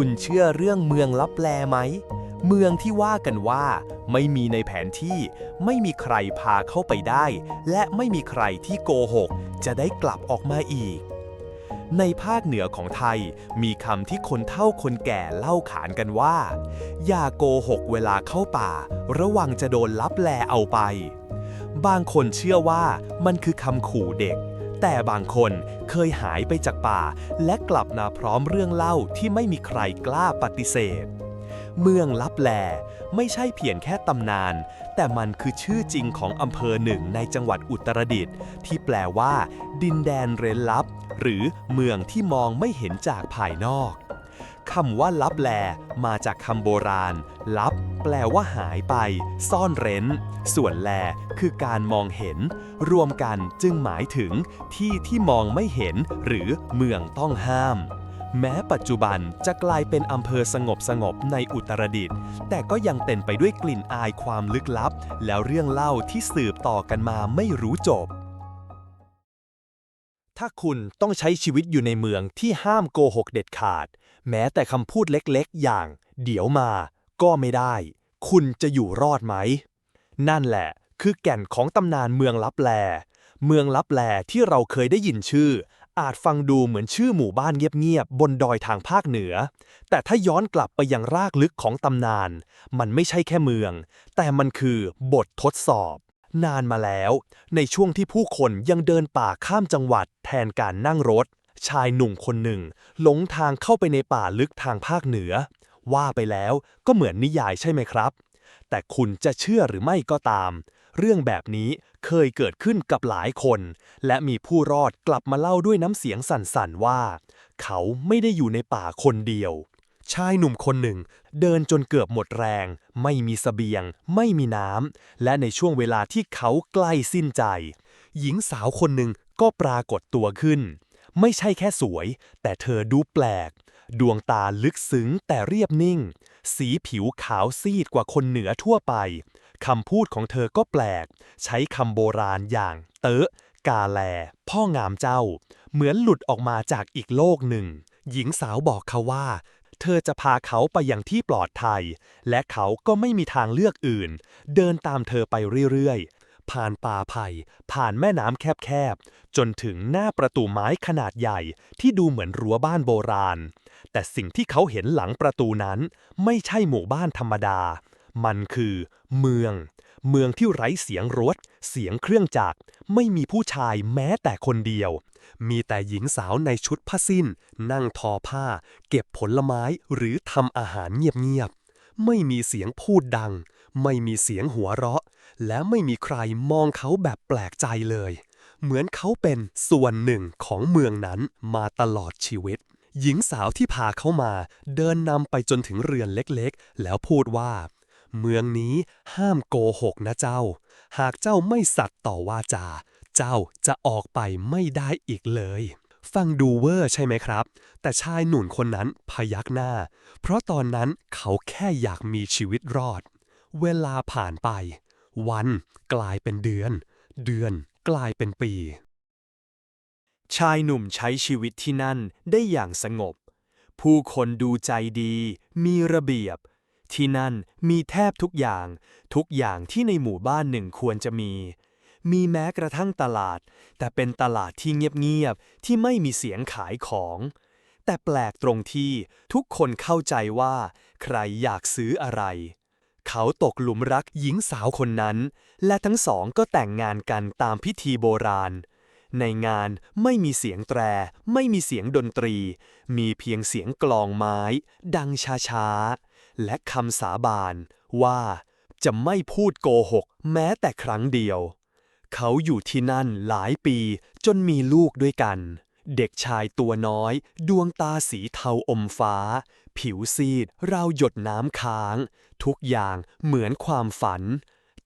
คุณเชื่อเรื่องเมืองลับแลไหม เมืองที่ว่ากันว่า ไม่มีในแผนที่ ไม่มีใครพาเข้าไปได้ และไม่มีใครที่โกหก จะได้กลับออกมาอีก ในภาคเหนือของไทยมีคำที่คนเฒ่าคนแก่เล่าขานกันว่า อย่าโกหกเวลาเข้าป่า ระวังจะโดนลับแลเอาไป บางคนเชื่อว่ามันคือคำขู่เด็ก แต่บางคนเคยหายไปจากป่า และกลับมาพร้อมเรื่องเล่าที่ไม่มีใครกล้าปฏิเสธ เมืองลับแลไม่ใช่เพียงแค่ตำนาน แต่มันคือชื่อจริงของอำเภอหนึ่งในจังหวัดอุตรดิตถ์ที่แปลว่า ดินแดนเร้นลับ หรือเมืองที่มองไม่เห็นจากภายนอกำว่าลับแล มาจากคำโบราณ ลับ แปลว่าหายไป ซ่อนเร้น ส่วนแล คือการมองเห็น รวมกันจึงหมายถึง ที่ที่มองไม่เห็น หรือเมืองต้องห้าม แม้ปัจจุบันจะกลายเป็นอำเภอสงบสงบในอุตรดิตถ์แต่ก็ยังเต็มไปด้วยกลิ่นอายความลึกลับ แล้วเรื่องเล่าที่สืบต่อกันมาไม่รู้จบถ้าคุณต้องใช้ชีวิตอยู่ในเมืองที่ห้ามโกหกเด็ดขาด แม้แต่คำพูดเล็กๆ อย่าง เดี๋ยวมา ก็ไม่ได้ คุณจะอยู่รอดไหม นั่นแหละ คือแก่นของตำนานเมืองลับแล เมืองลับแลที่เราเคยได้ยินชื่อ อาจฟังดูเหมือนชื่อหมู่บ้านเงียบๆ บนดอยทางภาคเหนือ แต่ถ้าย้อนกลับไปยังรากลึกของตำนาน มันไม่ใช่แค่เมือง แต่มันคือบททดสอบ นานมาแล้ว ในช่วงที่ผู้คนยังเดินป่าข้ามจังหวัด แทนการนั่งรถ ชายหนุ่มคนหนึ่ง หลงทางเข้าไปในป่าลึกทางภาคเหนือ ว่าไปแล้วก็เหมือนนิยายใช่ไหมครับ แต่คุณจะเชื่อหรือไม่ก็ตาม เรื่องแบบนี้เคยเกิดขึ้นกับหลายคน และมีผู้รอดกลับมาเล่าด้วยน้ำเสียงสั่นๆว่า เขาไม่ได้อยู่ในป่าคนเดียว ชายหนุ่มคนหนึ่ง เดินจนเกือบหมดแรง ไม่มีเสบียง ไม่มีน้ำและในช่วงเวลาที่เขาใกล้สิ้นใจ หญิงสาวคนหนึ่งก็ปรากฏตัวขึ้น ไม่ใช่แค่สวย แต่เธอดูแปลก ดวงตาลึกซึ้งแต่เรียบนิ่ง สีผิวขาวซีดกว่าคนเหนือทั่วไป คำพูดของเธอก็แปลก ใช้คำโบราณอย่าง เตอะ กาแล พ่องามเจ้า เหมือนหลุดออกมาจากอีกโลกหนึ่ง หญิงสาวบอกเขาว่า เธอจะพาเขาไปยังที่ปลอดภัย และเขาก็ไม่มีทางเลือกอื่น เดินตามเธอไปเรื่อยๆ ผ่านป่าไผ่ผ่านแม่น้ำแคบๆ จนถึงหน้าประตูไม้ขนาดใหญ่ที่ดูเหมือนรั้วบ้านโบราณ แต่สิ่งที่เขาเห็นหลังประตูนั้น ไม่ใช่หมู่บ้านธรรมดา มันคือ เมือง เมืองที่ไร้เสียงรถ เสียงเครื่องจักร ไม่มีผู้ชายแม้แต่คนเดียว มีแต่หญิงสาวในชุดผ้าสิ้น นั่งทอผ้า เก็บผลไม้หรือทำอาหารเงียบๆ ไม่มีเสียงพูดดัง ไม่มีเสียงหัวเราะ และไม่มีใครมองเขาแบบแปลกใจเลย เหมือนเขาเป็นส่วนหนึ่งของเมืองนั้นมาตลอดชีวิต หญิงสาวที่พาเขามาเดินนำไปจนถึงเรือนเล็กๆ แล้วพูดว่า เมืองนี้ห้ามโกหกนะเจ้า หากเจ้าไม่สัตย์ต่อวาจา เจ้าจะออกไปไม่ได้อีกเลยฟังดูเวอร์ใช่ไหมครับ แต่ชายหนุ่มคนนั้นพยักหน้า เพราะตอนนั้นเขาแค่อยากมีชีวิตรอด เวลาผ่านไป วันกลายเป็นเดือน เดือนกลายเป็นปี ชายหนุ่มใช้ชีวิตที่นั่นได้อย่างสงบ ผู้คนดูใจดี มีระเบียบ ที่นั่นมีแทบทุกอย่าง ทุกอย่างที่ในหมู่บ้านหนึ่งควรจะมี มีแม้กระทั่งตลาด แต่เป็นตลาดที่เงียบๆที่ไม่มีเสียงขายของแต่แปลกตรงที่ทุกคนเข้าใจว่า ใครอยากซื้ออะไร เขาตกหลุมรักหญิงสาวคนนั้น และทั้งสองก็แต่งงานกันตามพิธีโบราณ ในงานไม่มีเสียงแตร ไม่มีเสียงดนตรี มีเพียงเสียงกลองไม้ ดังช้าๆ และคำสาบานว่าจะไม่พูดโกหกแม้แต่ครั้งเดียว เขาอยู่ที่นั่นหลายปีจนมีลูกด้วยกัน เด็กชายตัวน้อย ดวงตาสีเทาอมฟ้า ผิวซีด ราวหยดน้ำค้าง ทุกอย่างเหมือนความฝัน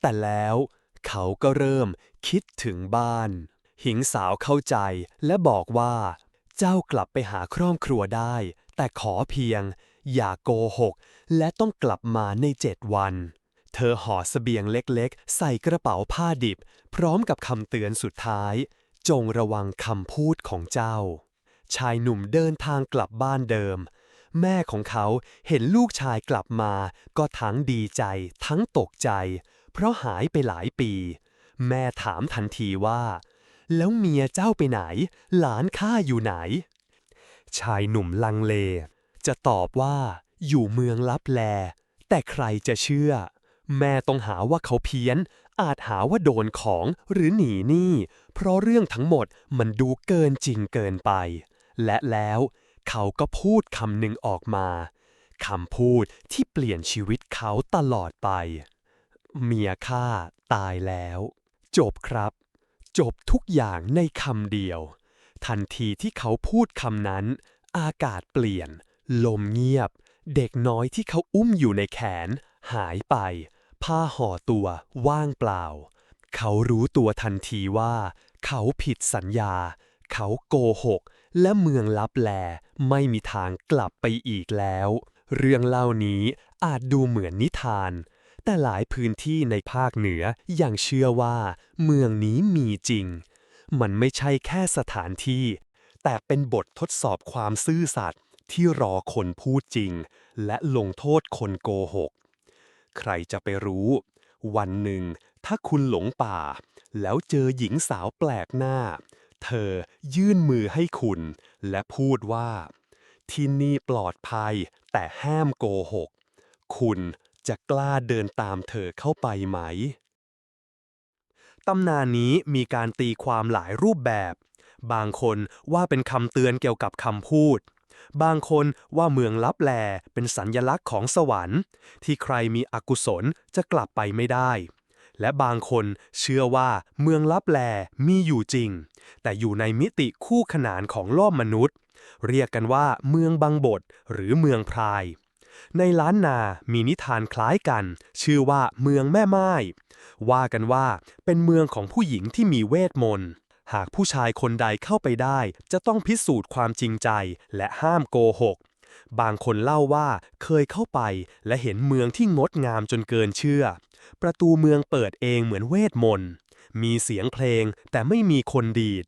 แต่แล้วเขาก็เริ่มคิดถึงบ้าน หญิงสาวเข้าใจและบอกว่า เจ้ากลับไปหาครอบครัวได้ แต่ขอเพียง อย่าโกหก และต้องกลับมาในเจ็ดวัน เธอห่อเสบียงเล็กๆ ใส่กระเป๋าผ้าดิบ พร้อมกับคำเตือนสุดท้าย จงระวังคำพูดของเจ้า ชายหนุ่มเดินทางกลับบ้านเดิม แม่ของเขาเห็นลูกชายกลับมา ก็ทั้งดีใจ ทั้งตกใจ เพราะหายไปหลายปี แม่ถามทันทีว่า แล้วเมียเจ้าไปไหน หลานข้าอยู่ไหน ชายหนุ่มลังเล จะตอบว่า อยู่เมืองลับแล แต่ใครจะเชื่อ แม่ต้องหาว่าเขาเพี้ยน อาจหาว่าโดนของหรือหนีหนี้เพราะเรื่องทั้งหมดมันดูเกินจริงเกินไป และแล้ว เขาก็พูดคำหนึ่งออกมาคำพูดที่เปลี่ยนชีวิตเขาตลอดไป เมียข้าตายแล้ว จบครับ จบทุกอย่างในคำเดียว ทันทีที่เขาพูดคำนั้น อากาศเปลี่ยน ลมเงียบ เด็กน้อยที่เขาอุ้มอยู่ในแขน หายไป ผ้าห่อตัวว่างเปล่า เขารู้ตัวทันทีว่า เขาผิดสัญญา เขาโกหก และเมืองลับแลไม่มีทางกลับไปอีกแล้ว เรื่องเล่านี้อาจดูเหมือนนิทาน แต่หลายพื้นที่ในภาคเหนือยังเชื่อว่า เมืองนี้มีจริง มันไม่ใช่แค่สถานที่ แต่เป็นบททดสอบความซื่อสัตย์ที่รอคนพูดจริง และลงโทษคนโกหก ใครจะไปรู้ วันหนึ่ง ถ้าคุณหลงป่า แล้วเจอหญิงสาวแปลกหน้า เธอยื่นมือให้คุณ และพูดว่า ที่นี่ปลอดภัยแต่ห้ามโกหก คุณจะกล้าเดินตามเธอเข้าไปไหม ตำนานนี้มีการตีความหลายรูปแบบ บางคนว่าเป็นคำเตือนเกี่ยวกับคำพูด บางคนว่าเมืองลับแลเป็นสัญญลักษณ์ของสวรรค์ ที่ใครมีอกุศลจะกลับไปไม่ได้ และบางคนเชื่อว่าเมืองลับแลมีอยู่จริง แต่อยู่ในมิติคู่ขนานของโลกมนุษย์ เรียกกันว่าเมืองบางบทหรือเมืองพราย ในล้านนามีนิทานคล้ายกัน ชื่อว่าเมืองแม่ไม้ ว่ากันว่าเป็นเมืองของผู้หญิงที่มีเวทมนต์หากผู้ชายคนใดเข้าไปได้ จะต้องพิสูจน์ความจริงใจและห้ามโกหก บางคนเล่าว่าเคยเข้าไปและเห็นเมืองที่งดงามจนเกินเชื่อ ประตูเมืองเปิดเองเหมือนเวทมนต์ มีเสียงเพลงแต่ไม่มีคนดีด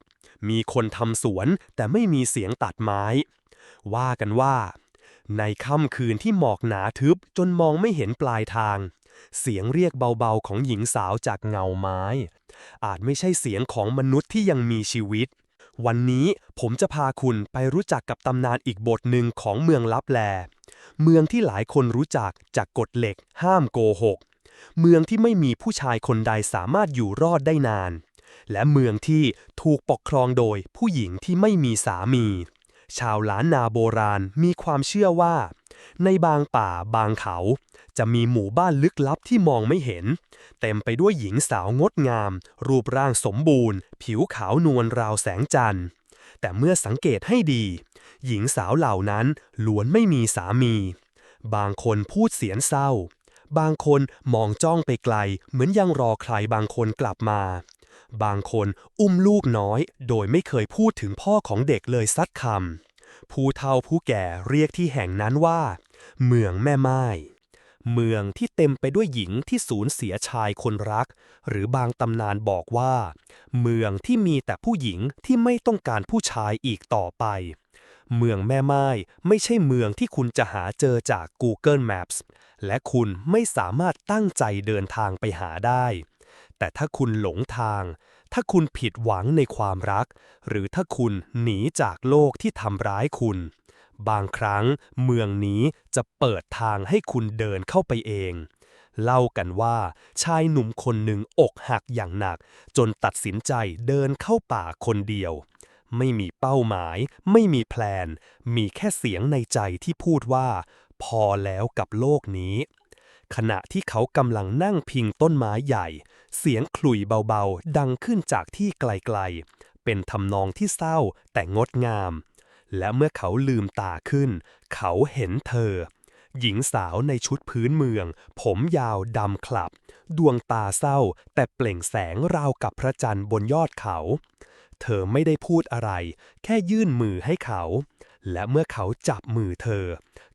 มีคนทำสวนแต่ไม่มีเสียงตัดไม้ ว่ากันว่า ในค่ำคืนที่หมอกหนาทึบจนมองไม่เห็นปลายทาง เสียงเรียกเบาๆของหญิงสาวจากเงาไม้ อาจไม่ใช่เสียงของมนุษย์ที่ยังมีชีวิต วันนี้ผมจะพาคุณไปรู้จักกับตำนานอีกบทหนึ่งของเมืองลับแล เมืองที่หลายคนรู้จักจากกฎเหล็กห้ามโกหก เมืองที่ไม่มีผู้ชายคนใดสามารถอยู่รอดได้นาน และเมืองที่ถูกปกครองโดยผู้หญิงที่ไม่มีสามี ชาวล้านนาโบราณมีความเชื่อว่า ในบางป่าบางเขา จะมีหมู่บ้านลึกลับที่มองไม่เห็น เต็มไปด้วยหญิงสาวงดงาม รูปร่างสมบูรณ์ ผิวขาวนวลราวแสงจันทร์แต่เมื่อสังเกตให้ดี หญิงสาวเหล่านั้นล้วนไม่มีสามี บางคนพูดเสียงเศร้า บางคนมองจ้องไปไกล เหมือนยังรอใครบางคนกลับมา บางคนอุ้มลูกน้อย โดยไม่เคยพูดถึงพ่อของเด็กเลยสักคำผู้เฒ่าผู้แก่เรียกที่แห่งนั้นว่า เมืองแม่ไม้เมืองที่เต็มไปด้วยหญิงที่สูญเสียชายคนรัก หรือบางตำนานบอกว่า เมืองที่มีแต่ผู้หญิงที่ไม่ต้องการผู้ชายอีกต่อไป เมืองแม่ไม้ไม่ใช่เมืองที่คุณจะหาเจอจาก Google Maps และคุณไม่สามารถตั้งใจเดินทางไปหาได้ แต่ถ้าคุณหลงทาง ถ้าคุณผิดหวังในความรัก หรือถ้าคุณหนีจากโลกที่ทำร้ายคุณ บางครั้งเมืองนี้จะเปิดทางให้คุณเดินเข้าไปเองเล่ากันว่าชายหนุ่มคนหนึ่งอกหักอย่างหนัก จนตัดสินใจเดินเข้าป่าคนเดียว ไม่มีเป้าหมาย ไม่มีแพลน มีแค่เสียงในใจที่พูดว่า พอแล้วกับโลกนี้ ขณะที่เขากำลังนั่งพิงต้นไม้ใหญ่ เสียงขลุ่ยเบาๆ ดังขึ้นจากที่ไกลๆ เป็นทำนองที่เศร้าแต่งดงาม และเมื่อเขาลืมตาขึ้น เขาเห็นเธอ หญิงสาวในชุดพื้นเมือง ผมยาวดำคลับ ดวงตาเศร้า แต่เปล่งแสงราวกับพระจันทร์บนยอดเขา เธอไม่ได้พูดอะไร แค่ยื่นมือให้เขา และเมื่อเขาจับมือเธอ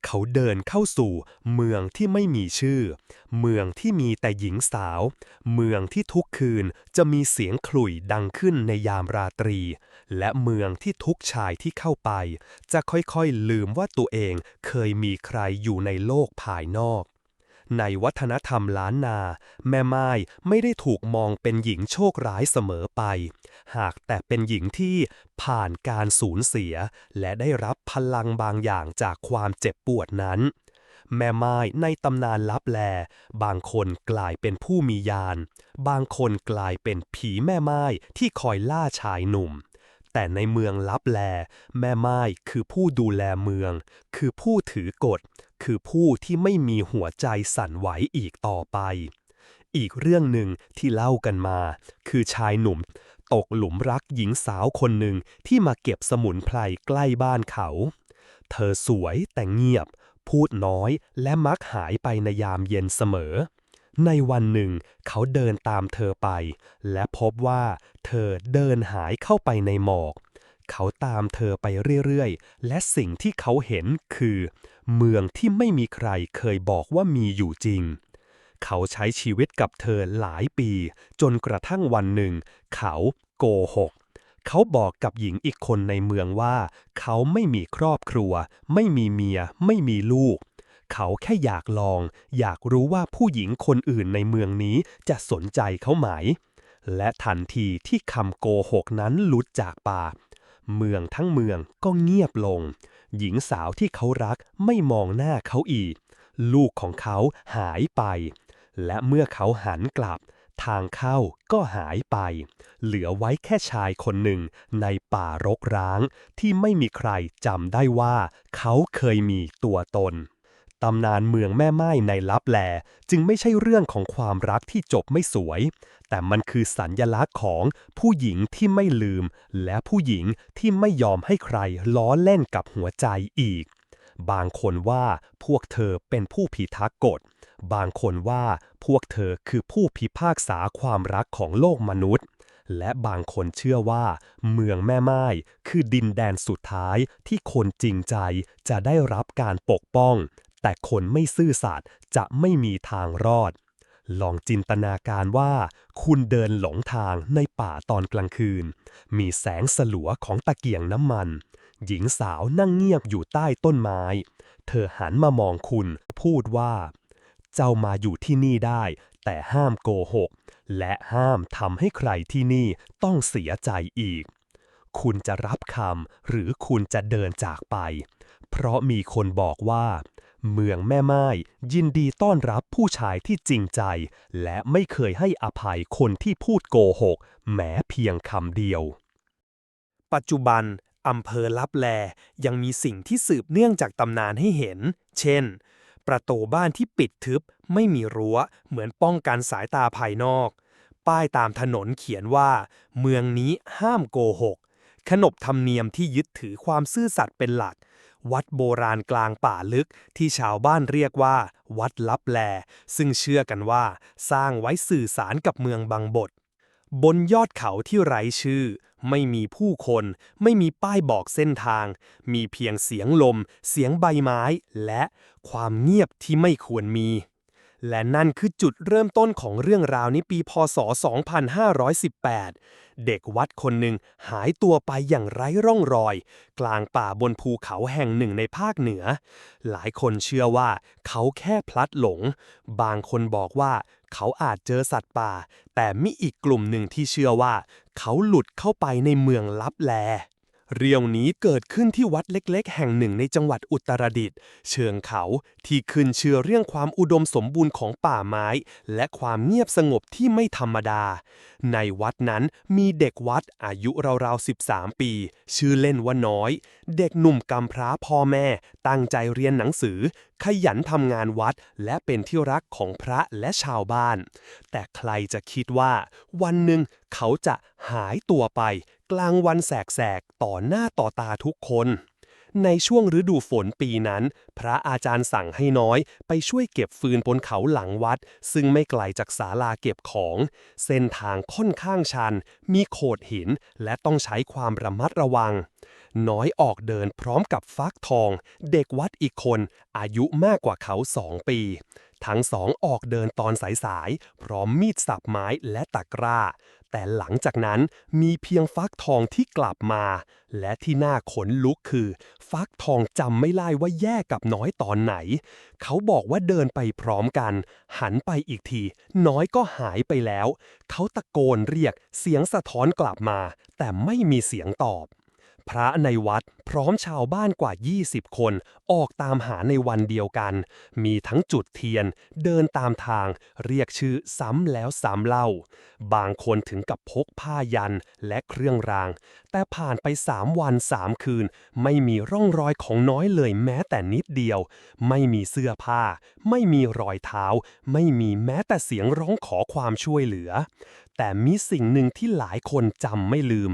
เขาเดินเข้าสู่เมืองที่ไม่มีชื่อ เมืองที่มีแต่หญิงสาว เมืองที่ทุกคืนจะมีเสียงขลุ่ยดังขึ้นในยามราตรี และเมืองที่ทุกชายที่เข้าไป จะค่อยๆลืมว่าตัวเองเคยมีใครอยู่ในโลกภายนอก ในวัฒนธรรมล้านนา แม่ไม้ไม่ได้ถูกมองเป็นหญิงโชคร้ายเสมอไป หากแต่เป็นหญิงที่ผ่านการสูญเสีย และได้รับพลังบางอย่างจากความเจ็บปวดนั้น แม่ไม้ในตำนานลับแล บางคนกลายเป็นผู้มียาน บางคนกลายเป็นผีแม่ไม้ที่คอยล่าชายหนุ่มแต่ในเมืองลับแล แม่ไม้คือผู้ดูแลเมือง คือผู้ถือกฎ คือผู้ที่ไม่มีหัวใจสั่นไหวอีกต่อไป อีกเรื่องหนึ่งที่เล่ากันมา คือชายหนุ่ม ตกหลุมรักหญิงสาวคนหนึ่งที่มาเก็บสมุนไพรใกล้บ้านเขา เธอสวยแต่เงียบ พูดน้อยและมักหายไปในยามเย็นเสมอในวันหนึ่งเขาเดินตามเธอไป และพบว่าเธอเดินหายเข้าไปในหมอก เขาตามเธอไปเรื่อยๆ และสิ่งที่เขาเห็นคือ เมืองที่ไม่มีใครเคยบอกว่ามีอยู่จริง เขาใช้ชีวิตกับเธอหลายปี จนกระทั่งวันหนึ่ง เขาโกหก เขาบอกกับหญิงอีกคนในเมืองว่า เขาไม่มีครอบครัว ไม่มีเมีย ไม่มีลูก เขาแค่อยากลอง อยากรู้ว่าผู้หญิงคนอื่นในเมืองนี้จะสนใจเขาไหมและทันทีที่คำโกหกนั้นหลุดจากปาก เมืองทั้งเมืองก็เงียบลง หญิงสาวที่เขารักไม่มองหน้าเขาอีก ลูกของเขาหายไป และเมื่อเขาหันกลับ ทางเข้าก็หายไป เหลือไว้แค่ชายคนหนึ่งในป่ารกร้าง ที่ไม่มีใครจำได้ว่า เขาเคยมีตัวตน ตำนานเมืองแม่ไม้ในลับแลจึงไม่ใช่เรื่องของความรักที่จบไม่สวย แต่มันคือสัญญลักษณ์ของผู้หญิงที่ไม่ลืม และผู้หญิงที่ไม่ยอมให้ใครล้อเล่นกับหัวใจอีก บางคนว่าพวกเธอเป็นผู้พิทักษ์กฎ บางคนว่าพวกเธอคือผู้พิพากษาความรักของโลกมนุษย์ และบางคนเชื่อว่า เมืองแม่ไม้คือดินแดนสุดท้ายที่คนจริงใจจะได้รับการปกป้อง แต่คนไม่ซื่อสัตย์จะไม่มีทางรอด ลองจินตนาการว่า คุณเดินหลงทางในป่าตอนกลางคืน มีแสงสลัวของตะเกียงน้ำมัน หญิงสาวนั่งเงียบอยู่ใต้ต้นไม้ เธอหันมามองคุณพูดว่า เจ้ามาอยู่ที่นี่ได้ แต่ห้ามโกหก และห้ามทำให้ใครที่นี่ต้องเสียใจอีก คุณจะรับคำหรือคุณจะเดินจากไป เพราะมีคนบอกว่า เมืองแม่ไม้ยินดีต้อนรับผู้ชายที่จริงใจ และไม่เคยให้อภัยคนที่พูดโกหก แม้เพียงคำเดียว ปัจจุบันอำเภอลับแลยังมีสิ่งที่สืบเนื่องจากตำนานให้เห็น เช่น ประตูบ้านที่ปิดทึบไม่มีรั้ว เหมือนป้องกันสายตาภายนอก ป้ายตามถนนเขียนว่า เมืองนี้ห้ามโกหก ขนบธรรมเนียมที่ยึดถือความซื่อสัตย์เป็นหลัก วัดโบราณกลางป่าลึกที่ชาวบ้านเรียกว่า วัดลับแล ซึ่งเชื่อกันว่า สร้างไว้สื่อสารกับเมืองบางบท บนยอดเขาที่ไร้ชื่อ ไม่มีผู้คน ไม่มีป้ายบอกเส้นทาง มีเพียงเสียงลม เสียงใบไม้ และความเงียบที่ไม่ควรมีและนั่นคือจุดเริ่มต้นของเรื่องราวนี้ปี พศ 2518 เด็กวัดคนหนึ่งหายตัวไปอย่างไร้ร่องรอย กลางป่าบนภูเขาแห่งหนึ่งในภาคเหนือ หลายคนเชื่อว่าเขาแค่พลัดหลง บางคนบอกว่าเขาอาจเจอสัตว์ป่า แต่มีอีกกลุ่มหนึ่งที่เชื่อว่า เขาหลุดเข้าไปในเมืองลับแล เรื่องนี้เกิดขึ้นที่วัดเล็กๆ แห่งหนึ่งในจังหวัดอุตรดิตถ์เชิงเขาที่ขึ้นเชื่อเรื่องความอุดมสมบูรณ์ของป่าไม้ และความเงียบสงบที่ไม่ธรรมดา ในวัดนั้นมีเด็กวัดอายุราวๆ 13 ปี ชื่อเล่นว่าน้อย เด็กหนุ่มกำพร้าพ่อแม่ ตั้งใจเรียนหนังสือ ขยันทำงานวัดและเป็นที่รักของพระและชาวบ้าน แต่ใครจะคิดว่า วันหนึ่งเขาจะหายตัวไป กลางวันแสกๆ ต่อหน้าต่อตาทุกคน ในช่วงฤดูฝนปีนั้น พระอาจารย์สั่งให้น้อยไปช่วยเก็บฟืนบนเขาหลังวัด ซึ่งไม่ไกลจากศาลาเก็บของ เส้นทางค่อนข้างชัน มีโขดหิน และต้องใช้ความระมัดระวัง น้อยออกเดินพร้อมกับฟักทอง เด็กวัดอีกคนอายุมากกว่าเขาสองปี ทั้งสองออกเดินตอนสายๆ พร้อมมีดสับไม้และตะกร้า แต่หลังจากนั้นมีเพียงฟักทองที่กลับมา และที่น่าขนลุกคือ ฟักทองจำไม่ได้ว่าแยกกับน้อยตอนไหน เขาบอกว่าเดินไปพร้อมกัน หันไปอีกที น้อยก็หายไปแล้ว เขาตะโกนเรียกเสียงสะท้อนกลับมา แต่ไม่มีเสียงตอบ พระในวัดพร้อมชาวบ้านกว่า 20 คนออกตามหาในวันเดียวกัน มีทั้งจุดเทียน เดินตามทาง เรียกชื่อซ้ำแล้วซ้ำเล่า บางคนถึงกับพกผ้ายันและเครื่องราง แต่ผ่านไปสามวันสามคืน ไม่มีร่องรอยของน้อยเลยแม้แต่นิดเดียว ไม่มีเสื้อผ้า ไม่มีรอยเท้า ไม่มีแม้แต่เสียงร้องขอความช่วยเหลือ แต่มีสิ่งหนึ่งที่หลายคนจำไม่ลืม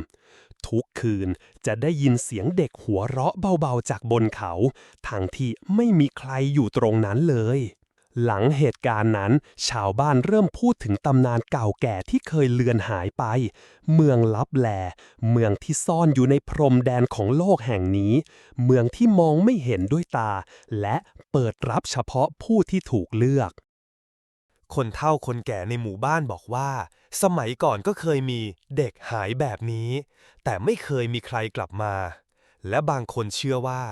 ทุกคืนจะได้ยินเสียงเด็กหัวเราะเบาๆจากบนเขาทั้งที่ไม่มีใครอยู่ตรงนั้นเลย หลังเหตุการณ์นั้น ชาวบ้านเริ่มพูดถึงตำนานเก่าแก่ที่เคยเลือนหายไป เมืองลับแล เมืองที่ซ่อนอยู่ในพรมแดนของโลกแห่งนี้ เมืองที่มองไม่เห็นด้วยตา และเปิดรับเฉพาะผู้ที่ถูกเลือก คนเฒ่าคนแก่ในหมู่บ้านบอกว่า สมัยก่อนก็เคยมีเด็กหายแบบนี้ แต่ไม่เคยมีใครกลับมา และบางคนเชื่อว่า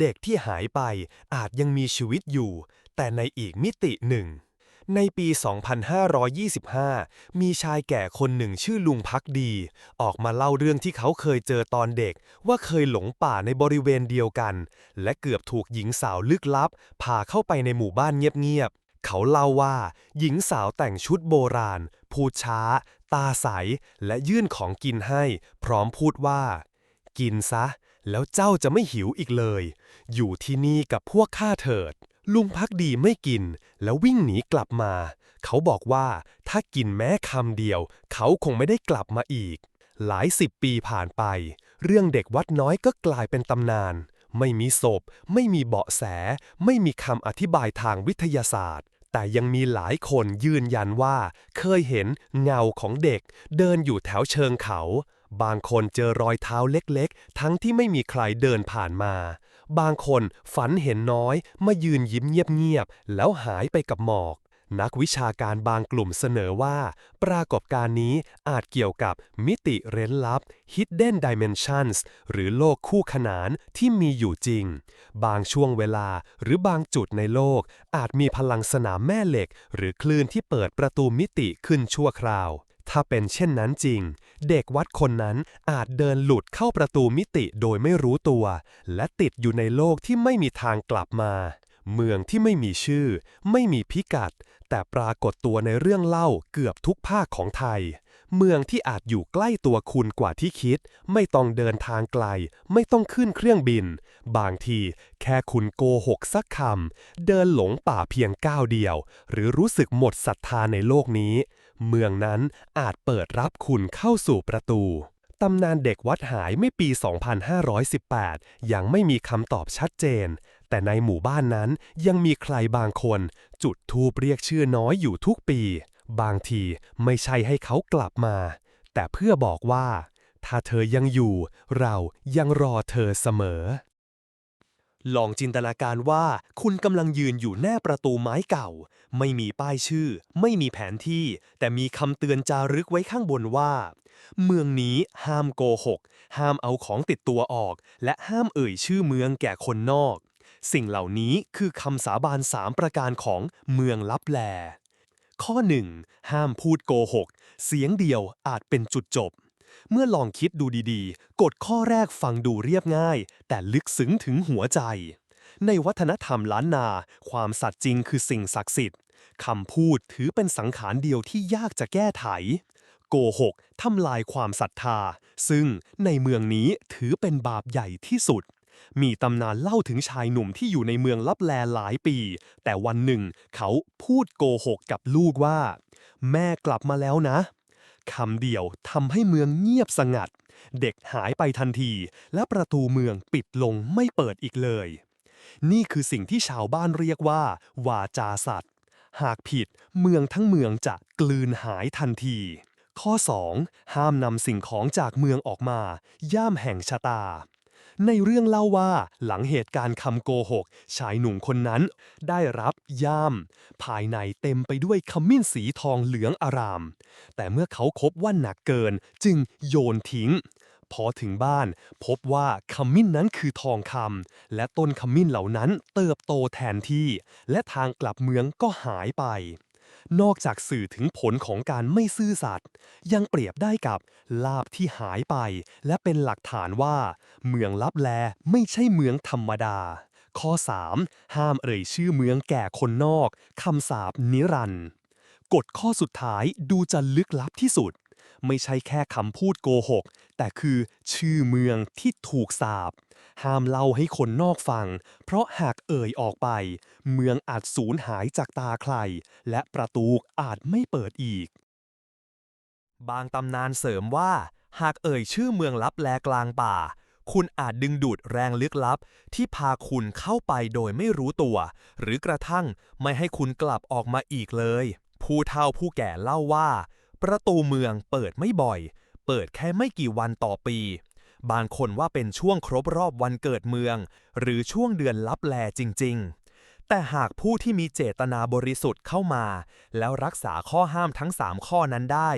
เด็กที่หายไปอาจยังมีชีวิตอยู่ แต่ในอีกมิติหนึ่ง ในปี 2525 มีชายแก่คนหนึ่งชื่อลุงพักดี ออกมาเล่าเรื่องที่เขาเคยเจอตอนเด็ก ว่าเคยหลงป่าในบริเวณเดียวกัน และเกือบถูกหญิงสาวลึกลับพาเข้าไปในหมู่บ้านเงียบๆ เขาเล่าว่า หญิงสาวแต่งชุดโบราณ พูดช้า ตาใส และยื่นของกินให้ พร้อมพูดว่า กินซะ แล้วเจ้าจะไม่หิวอีกเลย อยู่ที่นี่กับพวกข้าเถิด ลุงพักดีไม่กิน แล้ววิ่งหนีกลับมา เขาบอกว่าถ้ากินแม้คำเดียว เขาคงไม่ได้กลับมาอีก หลายสิบปีผ่านไป เรื่องเด็กวัดน้อยก็กลายเป็นตำนานไม่มีศพ ไม่มีเบาะแส ไม่มีคำอธิบายทางวิทยาศาสตร์ แต่ยังมีหลายคนยืนยันว่าเคยเห็นเงาของเด็ก เดินอยู่แถวเชิงเขา บางคนเจอรอยเท้าเล็กๆ ทั้งที่ไม่มีใครเดินผ่านมา บางคนฝันเห็นน้อยมายืนยิ้มเงียบๆแล้วหายไปกับหมอก นักวิชาการบางกลุ่มเสนอว่า ปรากฏการณ์นี้อาจเกี่ยวกับมิติเร้นลับ hidden dimensions หรือโลกคู่ขนานที่มีอยู่จริง บางช่วงเวลาหรือบางจุดในโลก อาจมีพลังสนามแม่เหล็ก หรือคลื่นที่เปิดประตูมิติขึ้นชั่วคราว ถ้าเป็นเช่นนั้นจริง เด็กวัดคนนั้นอาจเดินหลุดเข้าประตูมิติโดยไม่รู้ตัว และติดอยู่ในโลกที่ไม่มีทางกลับมา เมืองที่ไม่มีชื่อ ไม่มีพิกัด แต่ปรากฏตัวในเรื่องเล่าเกือบทุกภาคของไทย เมืองที่อาจอยู่ใกล้ตัวคุณกว่าที่คิด ไม่ต้องเดินทางไกล ไม่ต้องขึ้นเครื่องบิน บางทีแค่คุณโกหกสักคำ เดินหลงป่าเพียงก้าวเดียว หรือรู้สึกหมดศรัทธาในโลกนี้ เมืองนั้นอาจเปิดรับคุณเข้าสู่ประตูตำนานเด็กวัดหายเมื่อปี 2518 ยังไม่มีคำตอบชัดเจน แต่ในหมู่บ้านนั้นยังมีใครบางคน จุดทูปเรียกชื่อน้อยอยู่ทุกปี บางทีไม่ใช่ให้เขากลับมา แต่เพื่อบอกว่า ถ้าเธอยังอยู่ เรายังรอเธอเสมอ ลองจินตนาการว่าคุณกำลังยืนอยู่หน้าประตูไม้เก่า ไม่มีป้ายชื่อ ไม่มีแผนที่ แต่มีคำเตือนจารึกไว้ข้างบนว่าเมืองนี้ห้ามโกหก ห้ามเอาของติดตัวออก และห้ามเอ่ยชื่อเมืองแก่คนนอก สิ่งเหล่านี้คือคำสาบานสามประการของเมืองลับแล ข้อ 1. ห้ามพูดโกหก เสียงเดียวอาจเป็นจุดจบ เมื่อลองคิดดูดีๆ กฎข้อแรกฟังดูเรียบง่าย แต่ลึกซึ้งถึงหัวใจ ในวัฒนธรรมล้านนา ความสัตย์จริงคือสิ่งศักดิ์สิทธิ์คำพูดถือเป็นสังขารเดียวที่ยากจะแก้ไข โกหกทำลายความศรัทธา ซึ่งในเมืองนี้ถือเป็นบาปใหญ่ที่สุด มีตำนานเล่าถึงชายหนุ่มที่อยู่ในเมืองลับแลหลายปี แต่วันหนึ่งเขาพูดโกหกกับลูกว่า แม่กลับมาแล้วนะคำเดียวทำให้เมืองเงียบสงัด เด็กหายไปทันที และประตูเมืองปิดลงไม่เปิดอีกเลย นี่คือสิ่งที่ชาวบ้านเรียกว่า วาจาสัตว์ หากผิดเมืองทั้งเมืองจะกลืนหายทันที ข้อ 2. ห้ามนำสิ่งของจากเมืองออกมา ย่ามแห่งชะตา ในเรื่องเล่าว่าหลังเหตุการณ์คำโกหก ชายหนุ่มคนนั้นได้รับย่าม ภายในเต็มไปด้วยขมิ้นสีทองเหลืองอาราม แต่เมื่อเขาคบว่าหนักเกินจึงโยนทิ้ง พอถึงบ้านพบว่าขมิ้นนั้นคือทองคำและต้นขมิ้นเหล่านั้นเติบโตแทนที่ และทางกลับเมืองก็หายไป นอกจากสื่อถึงผลของการไม่ซื่อสัตย์ยังเปรียบได้กับลาบที่หายไป และเป็นหลักฐานว่า เมืองลับแลไม่ใช่เมืองธรรมดา ข้อ 3. ห้ามเอ่ยชื่อเมืองแก่คนนอกคำสาบนิรันดร์กฎข้อสุดท้ายดูจะลึกลับที่สุด ไม่ใช่แค่คำพูดโกหก แต่คือชื่อเมืองที่ถูกสาปห้ามเล่าให้คนนอกฟัง เพราะหากเอ่ยออกไป เมืองอาจสูญหายจากตาใคร และประตูอาจไม่เปิดอีก บางตำนานเสริมว่า หากเอ่ยชื่อเมืองลับแลกลางป่า คุณอาจดึงดูดแรงลึกลับ ที่พาคุณเข้าไปโดยไม่รู้ตัว หรือกระทั่งไม่ให้คุณกลับออกมาอีกเลย ผู้เฒ่าผู้แก่เล่าว่า ประตูเมืองเปิดไม่บ่อย เปิดแค่ไม่กี่วันต่อปี บางคนว่าเป็นช่วงครบรอบวันเกิดเมือง หรือช่วงเดือนลับแลจริง ๆแต่หากผู้ที่มีเจตนาบริสุทธิ์เข้ามา แล้วรักษาข้อห้ามทั้ง 3 ข้อนั้นได้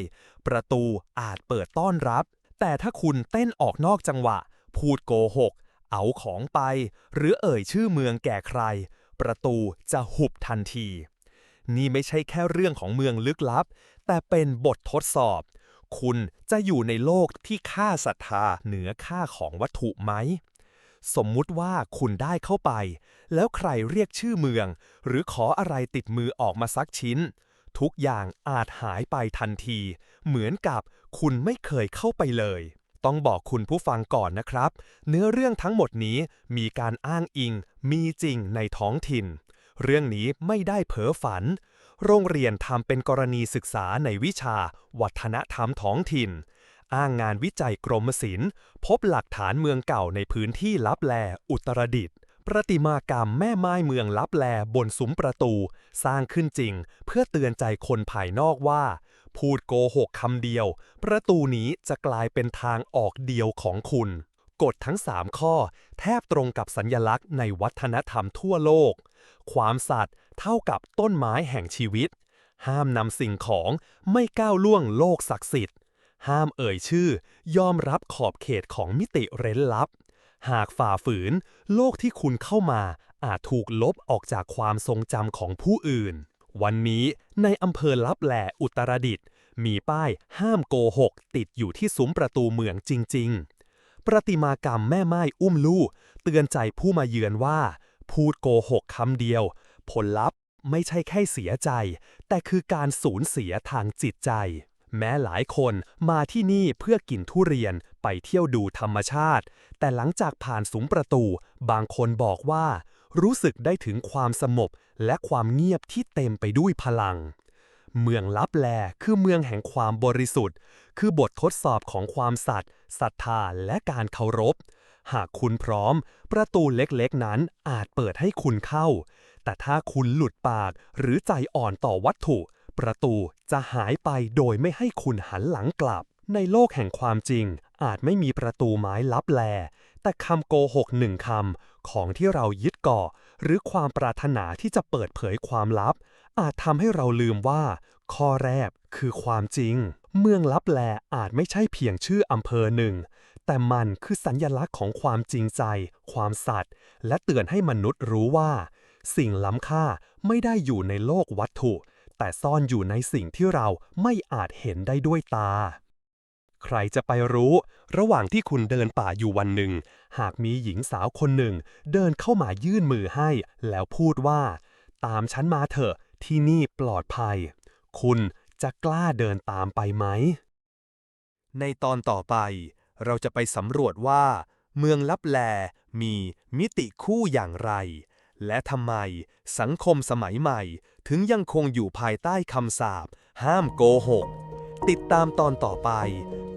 ประตูอาจเปิดต้อนรับ แต่ถ้าคุณเต้นออกนอกจังหวะ พูดโกหก เอาของไป หรือเอ่ยชื่อเมืองแก่ใคร ประตูจะหุบทันที นี่ไม่ใช่แค่เรื่องของเมืองลึกลับ แต่เป็นบททดสอบ คุณจะอยู่ในโลกที่ค่าศรัทธาเหนือค่าของวัตถุไหม สมมุติว่าคุณได้เข้าไป แล้วใครเรียกชื่อเมือง หรือขออะไรติดมือออกมาสักชิ้น ทุกอย่างอาจหายไปทันที เหมือนกับคุณไม่เคยเข้าไปเลย ต้องบอกคุณผู้ฟังก่อนนะครับ เนื้อเรื่องทั้งหมดนี้มีการอ้างอิง มีจริงในท้องถิ่น เรื่องนี้ไม่ได้เพ้อฝัน โรงเรียนทำเป็นกรณีศึกษาในวิชา วัฒนธรรมท้องถิ่น อ้างงานวิจัยกรมศิลป์พบหลักฐานเมืองเก่าในพื้นที่ลับแล อุตรดิตถ์ประติมากรรมแม่ไม้เมืองลับแลบนซุ้มประตู สร้างขึ้นจริง เพื่อเตือนใจคนภายนอกว่า พูดโกหกคำเดียว ประตูนี้จะกลายเป็นทางออกเดียวของคุณ กฎทั้ง 3 ข้อ แทบตรงกับสัญญลักษณ์ในวัฒนธรรมทั่วโลก ความสัตย์ เท่ากับต้นไม้แห่งชีวิต ห้ามนำสิ่งของไม่ก้าวล่วงโลกศักดิ์สิทธิ์ ห้ามเอ่ยชื่อ ยอมรับขอบเขตของมิติเร้นลับ หากฝ่าฝืน โลกที่คุณเข้ามาอาจถูกลบออกจากความทรงจำของผู้อื่น วันนี้ในอำเภอลับแหลอุตรดิตถ์มีป้ายห้ามโกหก ติดอยู่ที่ซุ้มประตูเมืองจริง ๆ ประติมากรรมแม่ไม้อุ้มลูกเตือนใจผู้มาเยือนว่า พูดโกหกคำเดียว ผลลัพธ์ไม่ใช่แค่เสียใจ แต่คือการสูญเสียทางจิตใจ แม้หลายคนมาที่นี่เพื่อกินทุเรียนไปเที่ยวดูธรรมชาติ แต่หลังจากผ่านซุ้มประตู บางคนบอกว่า รู้สึกได้ถึงความสงบและความเงียบที่เต็มไปด้วยพลัง เมืองลับแลคือเมืองแห่งความบริสุทธิ์ คือบททดสอบของความสัตย์ศรัทธาและการเคารพหากคุณพร้อม ประตูเล็กๆนั้นอาจเปิดให้คุณเข้า แต่ถ้าคุณหลุดปากหรือใจอ่อนต่อวัตถุ ประตูจะหายไปโดยไม่ให้คุณหันหลังกลับ ในโลกแห่งความจริง อาจไม่มีประตูไม้ลับแล แต่คำโกหกหนึ่งคำของที่เรายึดเกาะ หรือความปรารถนาที่จะเปิดเผยความลับ อาจทำให้เราลืมว่า ข้อแรกคือความจริง เมืองลับแลอาจไม่ใช่เพียงชื่ออำเภอหนึ่งแต่มันคือสัญญลักษณ์ของความจริงใจ ความสัตย์ และเตือนให้มนุษย์รู้ว่า สิ่งล้ำค่าไม่ได้อยู่ในโลกวัตถุ แต่ซ่อนอยู่ในสิ่งที่เราไม่อาจเห็นได้ด้วยตา ใครจะไปรู้ ระหว่างที่คุณเดินป่าอยู่วันหนึ่ง หากมีหญิงสาวคนหนึ่ง เดินเข้ามายื่นมือให้ แล้วพูดว่า ตามฉันมาเถอะ ที่นี่ปลอดภัย คุณจะกล้าเดินตามไปไหม ในตอนต่อไป เราจะไปสำรวจว่า เมืองลับแลมีมิติคู่อย่างไร และทำไมสังคมสมัยใหม่ถึงยังคงอยู่ภายใต้คำสาปห้ามโกหก ติดตามตอนต่อไป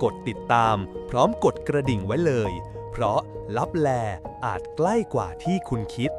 กดติดตามพร้อมกดกระดิ่งไว้เลย เพราะลับแลอาจใกล้กว่าที่คุณคิด